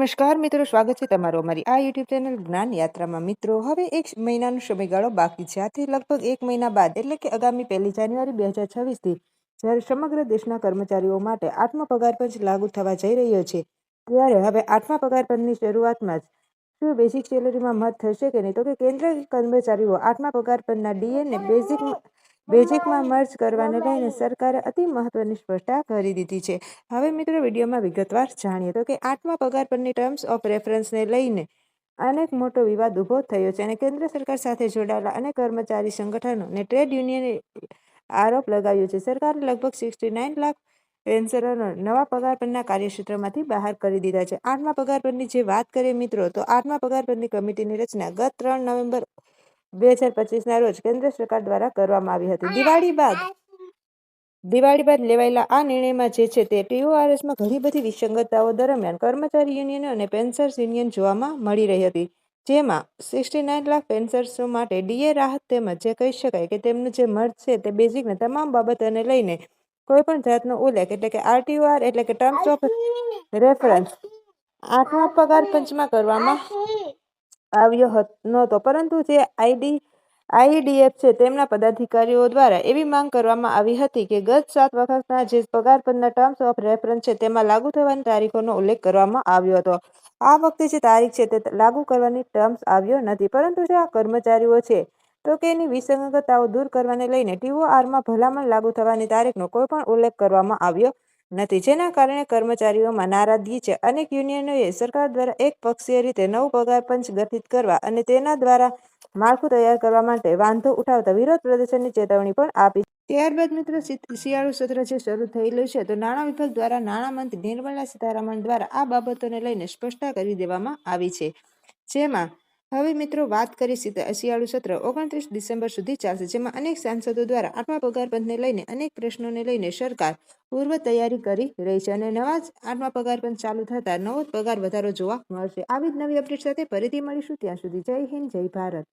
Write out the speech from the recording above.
નમસ્કાર મિત્રો, સ્વાગત છે તમારું અમારી આ યુટ્યુબ ચેનલ જ્ઞાન યાત્રામાં. મિત્રો, હવે એક મહિનાનો સમયગાળો બાકી છે. આથી લગભગ એક મહિના બાદ, એટલે કે આગામી પહેલી જાન્યુઆરી બે હજાર છવ્વીસથી જ્યારે સમગ્ર દેશના કર્મચારીઓ માટે આઠમો પગાર પંચ લાગુ થવા જઈ રહ્યો છે. ત્યારે હવે આઠમા પગાર પંચની શરૂઆતમાં જ શું બેઝિક સેલેરીમાં મત થશે કે નહીં? તો કે કેન્દ્ર કર્મચારીઓ આઠમા પગાર પંચના ડીએને બેઝિક બેઝિકમાં મર્જ કરવાને લઈને સરકારે અતિ મહત્વની સ્પષ્ટતા કરી દીધી છે. હવે મિત્રો વિડીયોમાં વિગતવાર જાણીએ તો કે આઠમા પગાર પરની ટર્મ્સ ઓફ રેફરન્સને લઈને અનેક મોટો વિવાદ ઊભો થયો છે અને કેન્દ્ર સરકાર સાથે જોડાયેલા અનેક કર્મચારી સંગઠનો અને ટ્રેડ યુનિયને આરોપ લગાવ્યો છે. સરકારે લગભગ સિક્સટી નાઇન લાખ પેન્શનરોને નવા પગાર પરના કાર્યક્ષેત્રમાંથી બહાર કરી દીધા છે. આઠમા પગાર પરની જે વાત કરીએ મિત્રો, તો આઠમા પગાર પરની કમિટીની રચના ગત ત્રણ નવેમ્બર બે હજાર પચીસના રોજ કેન્દ્ર સરકાર દ્વારા કરવામાં આવી હતી. દિવાળી બાદ દિવાળી બાદ લેવાયેલા આ નિર્ણયમાં જે છે તે ટીઓઆરએસમાં ઘણી બધી વિસંગતતાઓ દરમિયાન કર્મચારી યુનિયન અને પેન્સર્સ યુનિયન જોવામાં મળી રહી હતી. જેમાં સિક્સટી નાઇન લાખ પેન્સર્સો માટે ડીએ રાહત તેમજ જે કહી શકાય કે તેમનું જે મર્જ છે તે બેઝિકને તમામ બાબતોને લઈને કોઈ પણ જાતનો ઉલ્લેખ એટલે કે આરટીઓઆર એટલે કે ટર્મ્સ ઓફ રેફરન્સ આઠમા પગાર પંચમાં કરવામાં આવ્યો હત- નહોતો. પરંતુ જે આઈડી, આઈડીએફ છે તેમના પદાધિકારીઓ દ્વારા એવી માંગ કરવામાં આવી હતી કે ગત સાત વખતના જે પગાર પરના ટર્મ્સ ઓફ રેફરન્સ છે તેમાં લાગુ થવાની તારીખોનો ઉલ્લેખ કરવામાં આવ્યો હતો. આ વખતે જે તારીખ છે તે લાગુ કરવાની ટર્મ્સ આવ્યો નથી. પરંતુ જે આ કર્મચારીઓ છે, તો કે એની વિસંગતતાઓ દૂર કરવાને લઈને ટીઓઆરમાં ભલામણ લાગુ થવાની તારીખનો કોઈ પણ ઉલ્લેખ કરવામાં આવ્યો નથી જેના કારણે કર્મચારીઓમાં નારાજગી છે. અનેક યુનિયનોએ સરકાર દ્વારા એક પક્ષીય રીતે નવું પગાર પંચ ગઠિત કરવા અને તેના દ્વારા માળખું તૈયાર કરવા માટે વાંધો ઉઠાવતા વિરોધ પ્રદર્શનની ચેતવણી પણ આપી ત્યારબાદ મિત્રો શિયાળુ સત્ર જે શરૂ થયેલું છે, તો નાણાં વિભાગ દ્વારા નાણામંત્રી નિર્મલા સીતારામન દ્વારા આ બાબતોને લઈને સ્પષ્ટતા કરી દેવામાં આવી છે. જેમાં હવે મિત્રો વાત કરી સીતા- શિયાળુ સત્ર ઓગણત્રીસ ડિસેમ્બર સુધી ચાલશે, જેમાં અનેક સાંસદો દ્વારા આઠમા પગારપંચને લઈને અનેક પ્રશ્નોને લઈને સરકાર પૂર્વ તૈયારી કરી રહી છે અને નવા જ આઠમા પગારપંચ ચાલુ થતા નવો પગાર વધારો જોવા મળશે. આવી જ નવી અપડેટ સાથે ફરીથી મળીશું ત્યાં સુધી. જય હિન્દ, જય ભારત.